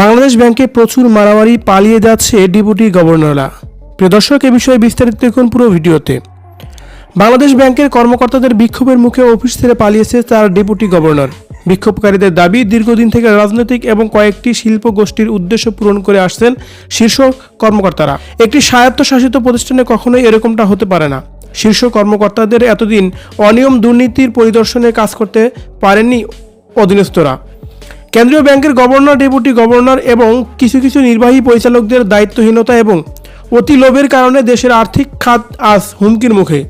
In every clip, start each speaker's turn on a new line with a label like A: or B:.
A: বাংলাদেশ ব্যাংকে প্রচুর মারামারি পালিয়ে যাচ্ছে ডেপুটি গভর্নররা। প্রিয় দর্শক, এ বিষয়ে বিস্তারিত দেখুন পুরো ভিডিওতে। বাংলাদেশ ব্যাংকের কর্মকর্তাদের বিক্ষোভের মুখে অফিস ছেড়ে পালিয়েছে তার ডেপুটি গভর্নর। বিক্ষোভকারীদের দাবি, দীর্ঘদিন থেকে রাজনৈতিক এবং কয়েকটি শিল্প গোষ্ঠীর উদ্দেশ্য পূরণ করে আসছেন শীর্ষ কর্মকর্তারা। একটি স্বায়ত্তশাসিত প্রতিষ্ঠানে কখনোই এরকমটা হতে পারে না। শীর্ষ কর্মকর্তাদের এতদিন অনিয়ম দুর্নীতির পরিদর্শনে কাজ করতে পারেননি অধীনস্থরা। কেন্দ্রীয় ব্যাংকের গভর্নর, ডেপুটি গভর্নর এবং কিছু কিছু নির্বাহী পরিচালকদের দায়িত্বহীনতা এবং অতি লোভের কারণে দেশের আর্থিক খাত আজ হুমকির মুখে।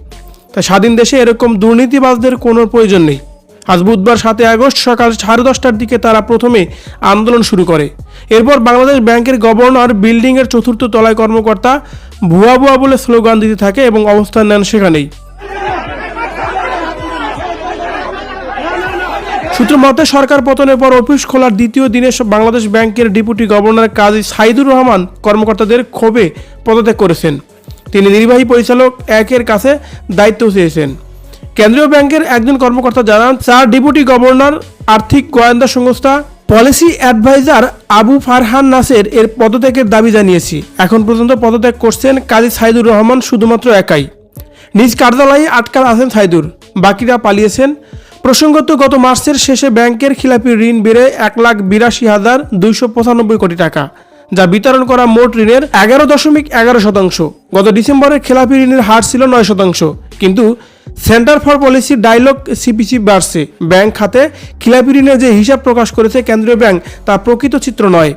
A: তাই স্বাধীন দেশে এরকম দুর্নীতিবাজদের কোনো প্রয়োজন নেই। আজ বুধবার সাতই আগস্ট সকাল সাড়ে দশটার দিকে তারা প্রথমে আন্দোলন শুরু করে। এরপর বাংলাদেশ ব্যাংকের গভর্নর বিল্ডিংয়ের চতুর্থ তলায় কর্মকর্তা ভুয়া ভুয়া বলে স্লোগান দিতে থাকে এবং অবস্থান নেন সেখানেই। সূত্র মতে সরকার পতনের পর অফিস খোলার দ্বিতীয় দিনে বাংলাদেশ ব্যাংকের ডেপুটি গভর্নর কাজী সাইদুর রহমান কর্মকর্তাদের ক্ষোভে পদত্যাগ করেছেন। তিনি নির্বাহী পরিচালক একের কাছে দায়িত্ব চেয়েছেন। কেন্দ্রীয় ব্যাংকের একজন কর্মকর্তা জানান, চার ডেপুটি গভর্নর, আর্থিক গোয়েন্দা সংস্থা, পলিসি অ্যাডভাইজার আবু ফারহান নাসের এর পদত্যাগের দাবি জানিয়েছি। এখন পর্যন্ত পদত্যাগ করছেন কাজী সাইদুর রহমান শুধুমাত্র একাই। নিজ কার্যালয়ে আটকাল আছেন সাইদুর। বাকিরা পালিয়েছেন প্রসঙ্গত, গত মার্চের শেষে ব্যাংকের খিলাপি ঋণ বেড়ে এক লাখ বিরাশি হাজার দুইশো পঁচানব্বই কোটি টাকা, যা বিতরণ করা মোট ঋণের এগারো দশমিক এগারো শতাংশ। গত ডিসেম্বরে খেলাপি ঋণের হার ছিল নয় শতাংশ। কিন্তু Centre for Policy Dialogue CPC বাড়ছে। ব্যাংক খাতে খিলাপি ঋণের যে হিসাব প্রকাশ করেছে কেন্দ্রীয় ব্যাংক, তা প্রকৃত চিত্র নয়।